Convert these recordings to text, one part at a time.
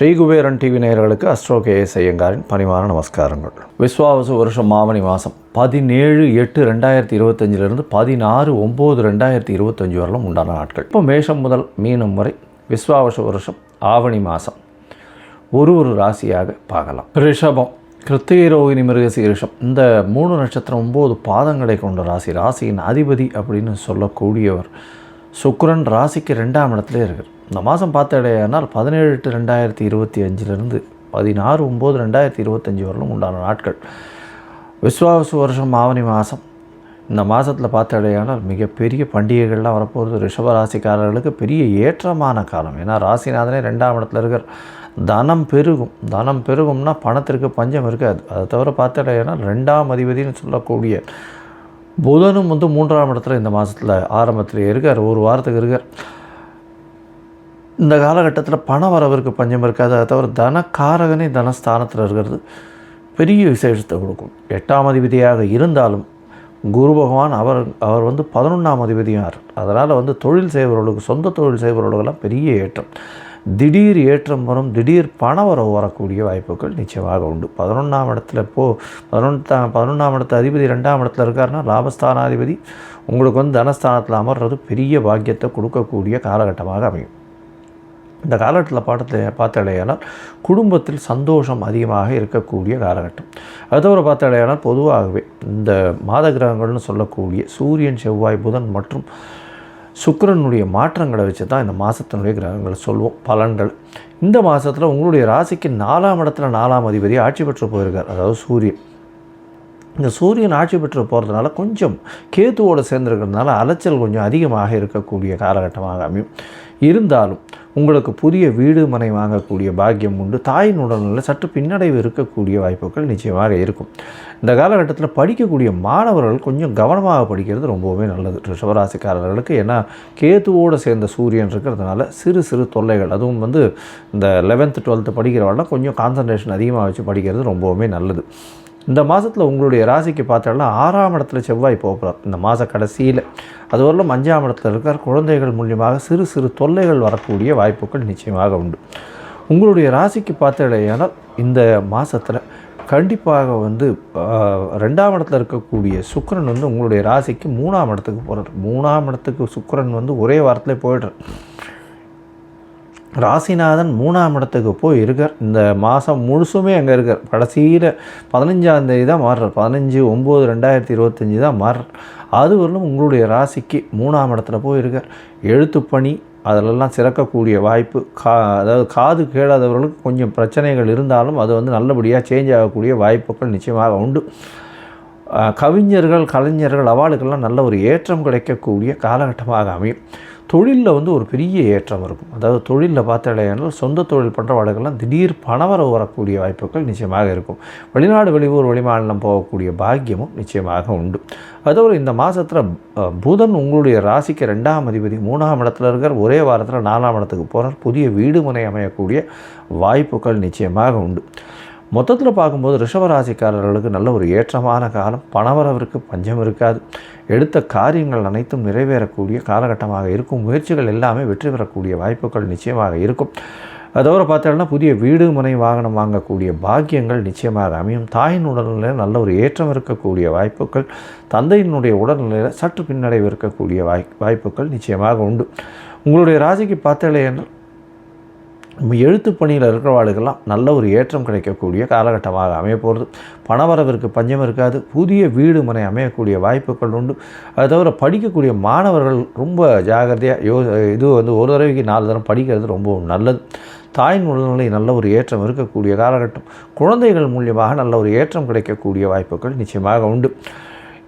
ஸ்ரீகுபேரன் TV நேயர்களுக்கு astro KS ஐயங்காரின் பணிவான நமஸ்காரங்கள். விஸ்வாவச வருஷம் மாவனி மாதம் பதினேழு எட்டு ரெண்டாயிரத்தி இருபத்தஞ்சிலிருந்து பதினாறு ஒம்பது ரெண்டாயிரத்தி இருபத்தஞ்சி வரலும் உண்டான நாட்கள். இப்போ மேஷம் முதல் மீனம் வரை விஸ்வாவச வருஷம் ஆவணி மாதம் ஒரு ஒரு ராசியாக பார்க்கலாம். ரிஷபம் கிருத்திகை ரோகிணி மிருகசீரிஷம் இந்த மூணு நட்சத்திரம் ஒம்பது பாதங்களை கொண்ட ராசி. ராசியின் அதிபதி அப்படின்னு சொல்லக்கூடியவர் சுக்கரன் ராசிக்கு ரெண்டாம் இடத்துல இருக்கார். இந்த மாதம் பார்த்தடையானால் பதினேழு எட்டு ரெண்டாயிரத்தி இருபத்தி அஞ்சிலிருந்து பதினாறு ஒம்பது ரெண்டாயிரத்தி இருபத்தஞ்சி வரலும் உண்டான நாட்கள். விஸ்வாவசு வருஷம் ஆவணி மாதம். இந்த மாதத்தில் பார்த்தடையானால் மிகப்பெரிய பண்டிகைகள்லாம் வரப்போகிறது ரிஷபராசிக்காரர்களுக்கு பெரிய ஏற்றமான காலம். ஏன்னா ராசிநாதனே ரெண்டாம் இடத்துல இருக்கிற தனம் பெருகும். தனம் பெருகும்னா பணத்திற்கு பஞ்சம் இருக்காது. அதை தவிர பார்த்தடையானால் ரெண்டாம் அதிபதினு சொல்லக்கூடிய புதனும் வந்து மூன்றாம் இடத்துல இந்த மாதத்தில் ஆரம்பத்தில் இருக்கார். ஒரு வாரத்துக்கு இருக்கார். இந்த காலகட்டத்தில் பண வரவிற்கு பஞ்சம் இருக்காது. அதை தவிர தனக்காரகனே தனஸ்தானத்தில் இருக்கிறது. பெரிய விசேஷத்தை கொடுக்கும். எட்டாம் அதிபதியாக இருந்தாலும் குரு பகவான் அவர் அவர் வந்து பதினொன்றாம் அதிபதியார் அதனால் வந்து தொழில் செய்பவர்களுக்கு சொந்த தொழில் செய்பவர்களுக்கெல்லாம் பெரிய ஏற்றம். திடீர் ஏற்றம் வரும் திடீர் பண வரவு வரக்கூடிய வாய்ப்புகள் நிச்சயமாக உண்டு. பதினொன்றாம் இடத்துல இப்போது பதினொன்றாம் பதினொன்றாம் இடத்து அதிபதி ரெண்டாம் இடத்துல இருக்காருன்னா லாபஸ்தானாதிபதி. உங்களுக்கு வந்து தனஸ்தானத்தில் அமர்றது பெரிய பாக்கியத்தை கொடுக்கக்கூடிய காலகட்டமாக அமையும். இந்த காலகட்டத்தில் பாடத்தை பார்த்தடையானால் குடும்பத்தில் சந்தோஷம் அதிகமாக இருக்கக்கூடிய காலகட்டம். அது தவிர பார்த்தடையானால் பொதுவாகவே இந்த மாத கிரகங்கள்னு சொல்லக்கூடிய சூரியன் செவ்வாய் புதன் மற்றும் சுக்கிரனுடைய மாற்றங்களை வச்சு தான் இந்த மாதத்தினுடைய கிரகங்களை சொல்வோம். பலன்கள். இந்த மாதத்தில் உங்களுடைய ராசிக்கு நாலாம் இடத்துல நாலாம் அதிபதி ஆட்சி பெற்று போயிருக்கார். அதாவது சூரியன். இந்த சூரியன் ஆட்சி பெற்று போகிறதுனால கொஞ்சம் கேத்துவோடு சேர்ந்துருக்கிறதுனால அலைச்சல் கொஞ்சம் அதிகமாக இருக்கக்கூடிய காலகட்டமாக அமையும். இருந்தாலும் உங்களுக்கு புதிய வீடு மனை வாங்கக்கூடிய பாக்கியம் உண்டு. தாயின் உடல்நிலை சற்று பின்னடைவு இருக்கக்கூடிய வாய்ப்புகள் நிச்சயமாக இருக்கும். இந்த காலகட்டத்தில் படிக்கக்கூடிய மாணவர்கள் கொஞ்சம் கவனமாக படிக்கிறது ரொம்பவுமே நல்லது. ரிஷபராசிக்காரர்களுக்கு ஏன்னா கேத்துவோடு சேர்ந்த சூரியன் இருக்கிறதுனால சிறு சிறு தொல்லைகள் அதுவும் வந்து இந்த லெவன்த்து டுவெல்த்து படிக்கிறவங்களாம் கொஞ்சம் கான்சன்ட்ரேஷன் அதிகமாக வச்சு படிக்கிறது ரொம்பவுமே நல்லது. இந்த மாதத்தில் உங்களுடைய ராசிக்கு பார்த்தோம்னா ஆறாம் இடத்துல செவ்வாய் போகிறார் இந்த மாத கடைசியில். அதுவரையிலும் அஞ்சாம் இடத்துல இருக்கிற குழந்தைகள் மூலியமாக சிறு சிறு தொல்லைகள் வரக்கூடிய வாய்ப்புகள் நிச்சயமாக உண்டு. உங்களுடைய ராசிக்கு பார்த்தடையானால் இந்த மாதத்தில் கண்டிப்பாக வந்து ரெண்டாம் இடத்துல இருக்கக்கூடிய சுக்கரன் வந்து உங்களுடைய ராசிக்கு மூணாம் இடத்துக்கு போகிறார் மூணாம் இடத்துக்கு சுக்கரன் வந்து ஒரே வாரத்தில் போய்டுறார். ராசிநாதன் மூணாம் இடத்துக்கு போய் இருக்கார் இந்த மாதம் முழுசுமே அங்கே இருக்கார். கடைசியில் பதினஞ்சாந்தேதி தான் மாறுறார். பதினஞ்சு ஒம்பது ரெண்டாயிரத்தி இருபத்தஞ்சி தான் மாறுறார். அது வரலும் உங்களுடைய ராசிக்கு மூணாம் இடத்துல போய் இருக்கார் எழுத்துப்பணி அதிலெல்லாம் சிறக்கக்கூடிய வாய்ப்பு கா அதாவது காது கேளாதவர்களுக்கு கொஞ்சம் பிரச்சனைகள் இருந்தாலும் அது வந்து நல்லபடியாக சேஞ்ச் ஆகக்கூடிய வாய்ப்புகள் நிச்சயமாக உண்டு. கவிஞர்கள் கலைஞர்கள் அவளுக்கெல்லாம் நல்ல ஒரு ஏற்றம் கிடைக்கக்கூடிய காலகட்டமாக அமையும். தொழிலில் வந்து ஒரு பெரிய ஏற்றம் இருக்கும். அதாவது தொழிலில் பார்த்தாலேயானால் சொந்த தொழில் பண்ணுறவாளுக்கெல்லாம் திடீர் பணவரவு வரக்கூடிய வாய்ப்புகள் நிச்சயமாக இருக்கும். வெளிநாடு வெளியூர் வெளிமாநிலம் போகக்கூடிய பாக்கியமும் நிச்சயமாக உண்டு. அதோடு இந்த மாதத்தில் புதன் உங்களுடைய ராசிக்கு ரெண்டாம் அதிபதி மூணாம் இடத்துல இருக்கிற ஒரே வாரத்தில் நாலாம் இடத்துக்கு போகிறார் புதிய வீடு முனை அமையக்கூடிய வாய்ப்புகள் நிச்சயமாக உண்டு. மொத்தத்தில் பார்க்கும்போது ரிஷபராசிக்காரர்களுக்கு நல்ல ஒரு ஏற்றமான காலம். பணவரவிற்கு பஞ்சம் இருக்காது. எடுத்த காரியங்கள் அனைத்தும் நிறைவேறக்கூடிய காலகட்டமாக இருக்கும். முயற்சிகள் எல்லாமே வெற்றி பெறக்கூடிய வாய்ப்புகள் நிச்சயமாக இருக்கும். அதோடு பார்த்தோம்னா புதிய வீடு முனை வாகனம் வாங்கக்கூடிய பாக்கியங்கள் நிச்சயமாக அமையும். தாயின் உடல்நிலையில் நல்ல ஒரு ஏற்றம் இருக்கக்கூடிய வாய்ப்புகள். தந்தையினுடைய உடல்நிலையில் சற்று பின்னடைவு இருக்கக்கூடிய வாய் வாய்ப்புகள் நிச்சயமாக உண்டு. உங்களுடைய ராசிக்கு பார்த்தாலே என்றால் எழுத்து பணியில் இருக்கிறவாளுக்கெல்லாம் நல்ல ஒரு ஏற்றம் கிடைக்கக்கூடிய காலகட்டமாக அமைய போகிறது பணவரவிற்கு பஞ்சம் இருக்காது. புதிய வீடு முறை அமையக்கூடிய வாய்ப்புகள் உண்டு. அது தவிர படிக்கக்கூடிய மாணவர்கள் ரொம்ப ஜாகிரதையாக யோ இது வந்து ஒரு தடவைக்கு நாலு தரம் படிக்கிறது ரொம்ப நல்லது. தாயின் உடல்நிலை நல்ல ஒரு ஏற்றம் இருக்கக்கூடிய காலகட்டம். குழந்தைகள் மூலியமாக நல்ல ஒரு ஏற்றம் கிடைக்கக்கூடிய வாய்ப்புகள் நிச்சயமாக உண்டு.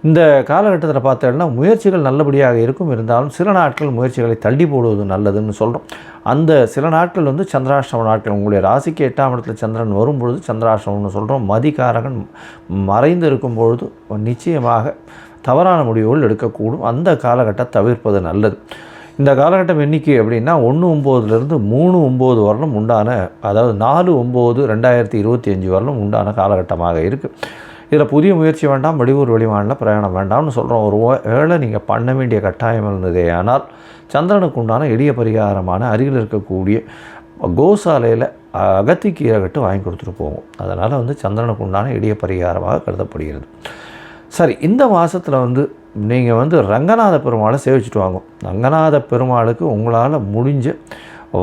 இந்த காலகட்டத்தில் பார்த்தோம்னா முயற்சிகள் நல்லபடியாக இருக்கும். இருந்தாலும் சில நாட்கள் முயற்சிகளை தள்ளி போடுவது நல்லதுன்னு சொல்கிறோம் அந்த சில நாட்கள் வந்து சந்திராஷ்டம நாட்கள். உங்களுடைய ராசிக்கு எட்டாம் இடத்துல சந்திரன் வரும்பொழுது சந்திராஷ்டமம்னு சொல்கிறோம் மதிகாரகன் மறைந்து இருக்கும் பொழுது நிச்சயமாக தவறான முடிவுகள் எடுக்கக்கூடும். அந்த காலகட்டம் தவிர்ப்பது நல்லது. இந்த காலகட்டம் எண்ணிக்கை அப்படின்னா ஒன்று ஒம்போதுலேருந்து மூணு ஒம்பது வரலும் உண்டான அதாவது நாலு ஒம்பது ரெண்டாயிரத்தி இருபத்தி அஞ்சு வரலும் உண்டான காலகட்டமாக இருக்குது இதில் புதிய முயற்சி வேண்டாம் வெளியூர் வெளிமாநில பிரயாணம் வேண்டாம்னு சொல்கிறோம் ஒரு வேளை நீங்கள் பண்ண வேண்டிய கட்டாயம் இருந்ததே ஆனால் சந்திரனுக்கு உண்டான எளிய பரிகாரமான அருகில் இருக்கக்கூடிய கோசாலையில் அகத்திக்கீரை கட்டு வாங்கி கொடுத்துட்டு போகும் அதனால் வந்து சந்திரனுக்கு உண்டான எளிய பரிகாரமாக கருதப்படுகிறது. சரி இந்த மாதத்தில் வந்து நீங்கள் வந்து ரங்கநாத பெருமாளை சேவிச்சுட்டு வாங்க. ரங்கநாத பெருமாளுக்கு உங்களால் முடிஞ்ச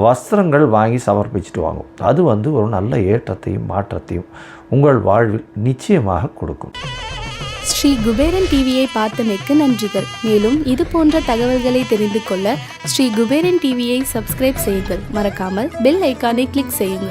வஸ்திரங்கள் வாங்கி சமர்ப்பிச்சுட்டு வாங்க. அது வந்து ஒரு நல்ல ஏற்றத்தையும் மாற்றத்தையும் உங்கள் வாழ்வில் நிச்சயமாக கொடுக்கும். ஸ்ரீ குபேரன் டிவியை பார்த்தமைக்கு நன்றிகள். மேலும் இது போன்ற தகவல்களை தெரிந்து கொள்ள ஸ்ரீ குபேரன் டிவியை சப்ஸ்கிரைப் செய்யுங்கள். மறக்காமல் பெல் ஐக்கானை கிளிக் செய்யுங்கள்.